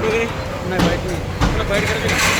Fight वगैरे? नाही bike नाही. तुला फाईट करायची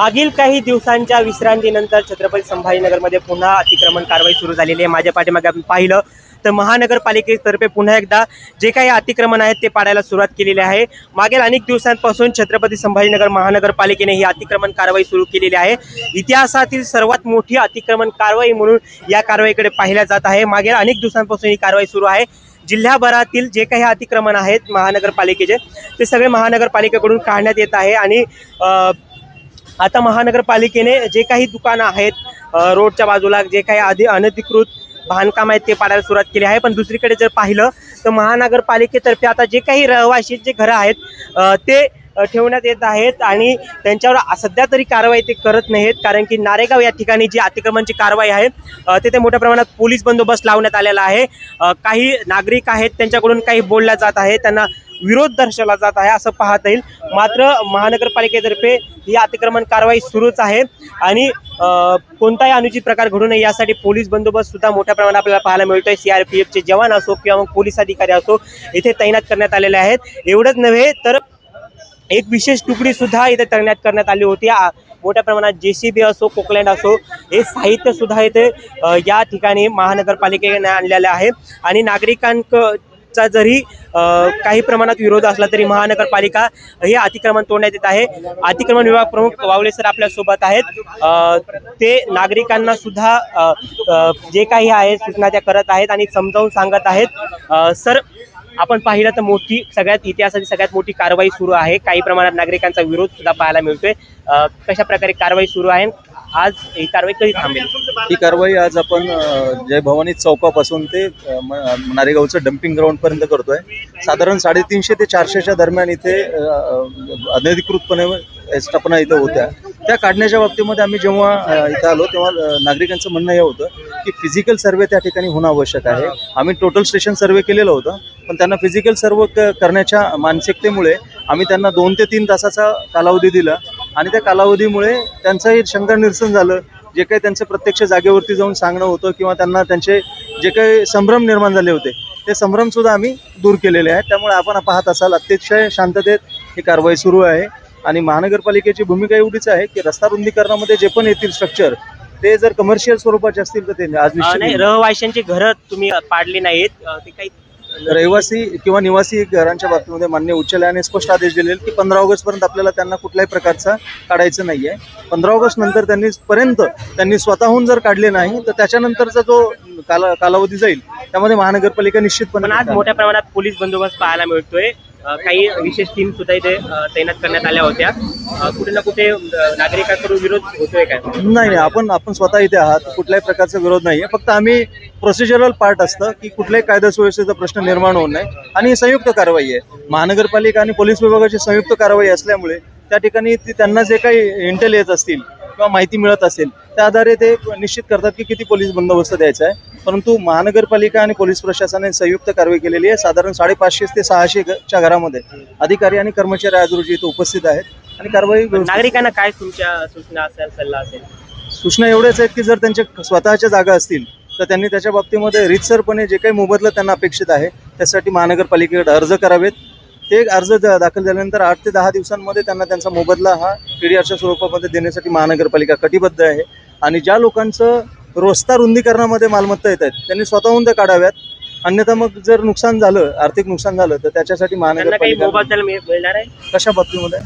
मागील काही दिवसांच्या विश्रांतीनंतर छत्रपती संभाजीनगरमध्ये पुन्हा अतिक्रमण कारवाई सुरू झालेली आहे. माझ्या पाठीमागे आपण पाहिलं तर महानगरपालिकेतर्फे पुन्हा एकदा जे काही अतिक्रमण आहेत ते पाडायला सुरुवात केलेली आहे. मागील अनेक दिवसांपासून छत्रपती संभाजीनगर महानगरपालिकेने ही अतिक्रमण कारवाई सुरू केलेली आहे. इतिहासातील सर्वात मोठी अतिक्रमण कारवाई म्हणून या कारवाईकडे पाहिल्या जात आहे. मागील अनेक दिवसांपासून ही कारवाई सुरू आहे. जिल्ह्याभरातील जे काही अतिक्रमण आहेत महानगरपालिकेचे ते सगळे महानगरपालिकेकडून काढण्यात येत आहे आणि आता महानगरपालिकेने जे काही दुकानं आहेत रोडच्या बाजूला जे काही आधी अनधिकृत बांधकाम आहेत ते पाडायला सुरुवात केली आहे. पण दुसरीकडे जर पाहिलं तर महानगरपालिकेतर्फे आता जे काही रहिवाशी जे घरं आहेत ते ठेवण्यात येत आहेत आणि त्यांच्यावर सध्या तरी कारवाई ते करत नाहीत. कारण की नारेगाव या ठिकाणी जी अतिक्रमणची कारवाई आहे तिथे मोठ्या प्रमाणात पोलीस बंदोबस्त लावण्यात आलेला आहे. काही नागरिक आहेत त्यांच्याकडून काही बोलल्या जात आहे त्यांना विरोध दर्शवला जात आहे असं पाहता येईल. मात्र महानगरपालिकेतर्फे ही अतिक्रमण कारवाई सुरूच आहे आणि कोणताही अनुचित प्रकार घडू नये यासाठी पोलीस बंदोबस्त सुद्धा मोठ्या प्रमाणात आपल्याला पाहायला मिळतोय. सीआरपीएफचे जवान असो किंवा मग पोलीस अधिकारी असो इथे तैनात करण्यात आलेले आहेत. एवढंच नव्हे तर एक विशेष तुकडी सुद्धा इथे तैनात करण्यात आली होती. मोठ्या प्रमाणात जे सी बी असो कोकलँड असो हे साहित्य सुद्धा इथे या ठिकाणी महानगरपालिकेने आणलेलं आहे. आणि नागरिकांक चा जरी काही प्रमाणात विरोध असला तरी महानगरपालिका हे अतिक्रमण तोडण्यात येत आहे. अतिक्रमण विभाग प्रमुख वावले सर आपल्यासोबत आहेत. ते नागरिकांना सुद्धा जे काही आहे सूचना त्या करत आहेत आणि समजावून सांगत आहेत. सर आपण पाहिलं तर मोठी सगळ्यात इतिहासाची सगळ्यात मोठी कारवाई सुरू आहे. काही प्रमाणात नागरिकांचा विरोध सुद्धा पाहायला मिळतोय. कशा प्रकारे कारवाई सुरू आहे? आज ही कारवाई कधी थांबेल? ही कारवाई आज आपण जय भवानी चौकापासून ते नारेगावचं डम्पिंग ग्राउंड पर्यंत करतोय. साधारण साडेतीनशे ते चारशेच्या दरम्यान इथे अनधिकृतपणे स्थापना इथं होत्या. त्या काढण्याच्या बाबतीमध्ये आम्ही जेव्हा इथं आलो तेव्हा नागरिकांचं म्हणणं हे होतं की फिजिकल सर्वे त्या ठिकाणी होणं आवश्यक आहे. आम्ही टोटल स्टेशन सर्वे केलेलं होतं. पण त्यांना फिजिकल सर्व क करण्याच्या मानसिकतेमुळे आम्ही त्यांना दोन ते तीन तासाचा कालावधी दिला. आणि त्या कालावधीमुळे त्यांचंही शंका निरसन झालं. जे काही त्यांचं प्रत्यक्ष जागेवरती जाऊन सांगणं होतं किंवा त्यांना त्यांचे जे काही संभ्रम निर्माण झाले होते ते संभ्रमसुद्धा आम्ही दूर केलेले आहेत. त्यामुळे आपण पाहत असाल अतिशय शांततेत ही कारवाई सुरू आहे. आणि महानगरपालिकेची भूमिका एवढीच आहे की रस्ता रुंदीकरणामध्ये जे पण येतील स्ट्रक्चर ते जर कमर्शियल स्वरूपाचे असतील तर ते आज रहिवाशांची घरं तुम्ही पाडली नाहीत. ते काही रहिवासी किंवा निवासी घरांच्या बाबतीमध्ये मान्य उच्च न्यायालयाने स्पष्ट आदेश दिले की पंधरा ऑगस्ट पर्यंत आपल्याला त्यांना कुठल्याही प्रकारचा काढायचं नाहीये. पंधरा ऑगस्ट नंतर त्यांनी पर्यंत त्यांनी स्वतःहून जर काढले नाही तर त्याच्यानंतरचा जो काला कालावधी जाईल त्यामध्ये महानगरपालिका पण निश्चितपणे आज मोठ्या प्रमाणात पोलीस बंदोबस्त पाहायला मिळतोय. काही विशेष टीम सुद्धा इथे तैनात करण्यात आल्या होत्या. कुठे ना कुठे नागरिकांकडून विरोध होतोय काय? नाही नाही आपण आपण स्वतः इथे आहात. कुठल्याही प्रकारचा विरोध नाहीये. फक्त आम्ही प्रोसिजरल पार्ट असतं की कुठल्याही कायदा सुव्यवस्थेचा प्रश्न निर्माण होऊ नये आणि संयुक्त कारवाई आहे. महानगरपालिका आणि पोलीस विभागाची संयुक्त कारवाई असल्यामुळे त्या ठिकाणी ती त्यांना जे काही इंटेल येत असतील किंवा माहिती मिळत असेल त्या आधारे ते निश्चित करतात की किती पोलीस बंदोबस्त द्यायचा आहे. परंतु महानगरपालिका आणि पोलीस प्रशासनाने संयुक्त कारवाई केलेली आहे. साधारण साडेपाचशे ते सहाशे ग- च्या घरामध्ये अधिकारी आणि कर्मचारी आज रोजी इथे उपस्थित आहेत आणि कारवाई नागरिकांना काय तुमच्या सूचना असेल सल्ला असेल? सूचना एवढ्याच आहेत की जर त्यांच्या स्वतःच्या जागा असतील तर त्यांनी त्याच्या बाबतीमध्ये रितसरपणे जे काही मोबदला त्यांना अपेक्षित आहे त्यासाठी महानगरपालिकेकडे अर्ज करावेत. ते अर्ज दाखल झाल्यानंतर आठ ते दहा दिवसांमध्ये त्यांना त्यांचा मोबदला हा पी डी आरच्या स्वरूपामध्ये देण्यासाठी महानगरपालिका कटिबद्ध आहे. आणि ज्या लोकांचं रोस्ता रुंदीकरणामध्ये मालमत्ता येत आहेत त्यांनी स्वतःहून त्या काढाव्यात. अन्यथा मग जर नुकसान झालं आर्थिक नुकसान झालं तर त्याच्यासाठी महानगरपालिका कशा बाबतीमध्ये?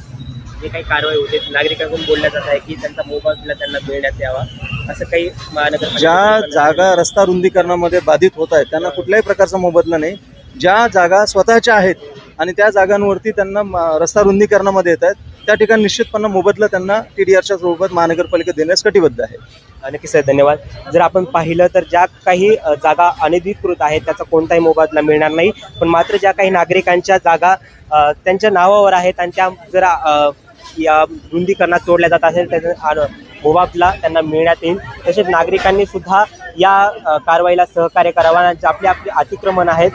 जे काही कारवाई होते नागरिकांकडून बोलल्या जात आहे की त्यांचा मोबदला त्यांना मिळण्यात यावा असं काही महानगरपालिका ज्या जागा रस्ता रुंदीकरणामध्ये बाधित होत आहेत त्यांना कुठल्याही प्रकारचा मोबदला नाही. ज्या जागा स्वतःच्या आहेत आणि त्या जागांवरती त्यांना म- रस्ता रुंदीकरणामध्ये येत आहेत. त्या ठिकाणी निश्चितपणे मोबदला त्यांना टी डी आरच्या सोबत महानगरपालिका देण्यास कटिबद्ध आहे. अ, नक्कीच सर धन्यवाद. जर आपण पाहिलं तर ज्या काही जागा अनधिकृत आहेत त्याचा कोणताही मोबदला मिळणार नाही. पण मात्र ज्या काही नागरिकांच्या जागा त्यांच्या नावावर आहेत आणि त्या जर या रुंदीकरणात तोडल्या जात असेल त्याचा आ- मोबदला त्यांना मिळण्यात येईल. तसेच नागरिकांनी सुद्धा या कारवाईला सहकार्य करावा आणि जे आपले आपले अतिक्रमण आहेत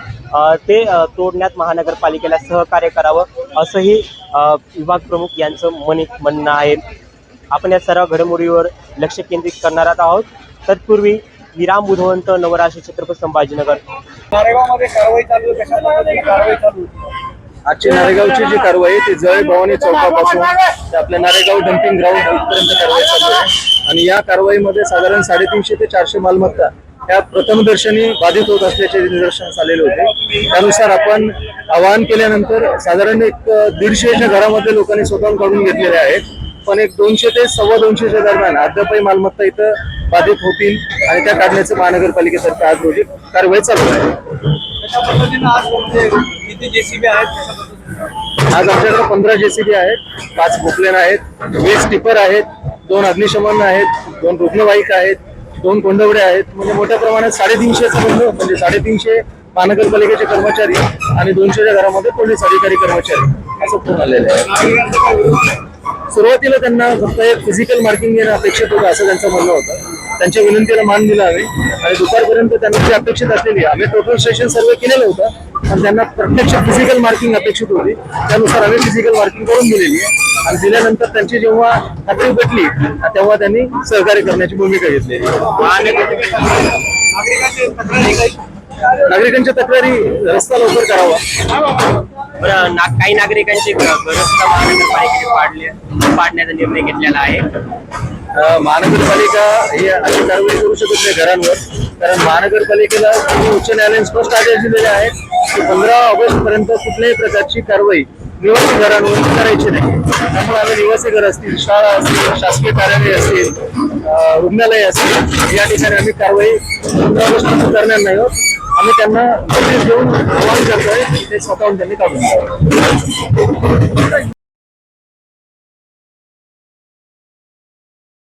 ते तोडण्यात महानगरपालिकेला सहकार्य करावं असंही विभाग प्रमुख यांचं म्हणे म्हणणं आहे. आपण या सर्व घडामोडीवर लक्ष केंद्रित करणार आहोत. तत्पूर्वी विराम बुधवंत नवराष्ट्र छत्रपती संभाजीनगर. नारेगावमध्ये कारवाई चालू आहे कशा पद्धतीने कारवाई चालू आहे आजची नारेगावची जी कारवाई आहे ती जय भवानी चौकापासून ते आपल्या नारेगाव डम्पिंग ग्राउंड इथपर्यंत कारवाई चालू आहे. आणि या कारवाईमध्ये साधारण साडेतीनशे ते चारशे मालमत्ता ह्या प्रथमदर्शनी बाधित होत असल्याचे निदर्शनास आलेले होते. त्यानुसार आपण आवाहन केल्यानंतर साधारण एक दीडशेच्या घरामध्ये लोकांनी स्वतःहून काढून घेतलेले आहेत. पण एक दोनशे ते सव्वा दोनशेच्या दरम्यान अद्यापही मालमत्ता इथं बाधित होतील आणि त्या काढण्याचं महानगरपालिकेतर्फे आज रोजी कारवाई चालू आहे. म्हणजे आज आमच्याकडे पंधरा जेसीबी आहेत पाच बुकलेन आहेत वीस टिपर आहेत दोन अग्निशमन आहेत दोन रुग्णवाहिका आहेत दोन कोंडवडे आहेत. म्हणजे मोठ्या प्रमाणात साडेतीनशेचं म्हणलं म्हणजे साडेतीनशे महानगरपालिकेचे कर्मचारी आणि दोनशेच्या घरामध्ये पोलीस अधिकारी कर्मचारी. असं पूर्ण आलेलं आहे. सुरुवातीला त्यांना फक्त एक फिजिकल मार्किंग घेणं अपेक्षित होतं असं त्यांचं म्हणणं होतं. त्यांच्या विनंतीला मान दिला आम्ही आणि दुपारपर्यंत त्यांना जी अपेक्षित असलेली आम्ही टोटल स्टेशन सर्व केलेलं होतं. पण त्यांना प्रत्यक्ष फिजिकल मार्किंग अपेक्षित होती. त्यानुसार आम्ही फिजिकल मार्किंग करून दिलेली आहे. आणि दिल्यानंतर त्यांची जेव्हा खात्री भेटली तेव्हा त्यांनी सहकार्य करण्याची भूमिका काही नागरिकांच्या तक्रारी रस्ता लवकर करावा. बरं ना काही नागरिकांचे घरस्थ महानगरपालिकेने पाडले पाडण्याचा निर्णय घेतलेला आहे. महानगरपालिका ही अशी कारवाई करू शकत नाही घरांवर कारण महानगरपालिकेला उच्च न्यायालयाने स्पष्ट आदेश दिलेले आहेत की पंधरा ऑगस्ट पर्यंत कुठल्याही प्रकारची कारवाई निवासी घरांवर करायची नाही. त्यामुळे आम्ही निवासी घर असतील शाळा असतील शासकीय कार्यालय असतील रुग्णालय असतील या ठिकाणी आम्ही कारवाई पंधरा करणार नाही आहोत. आम्ही त्यांना नोटीस देऊन आवाहन करतोय ते स्वतःहून त्यांनी काढून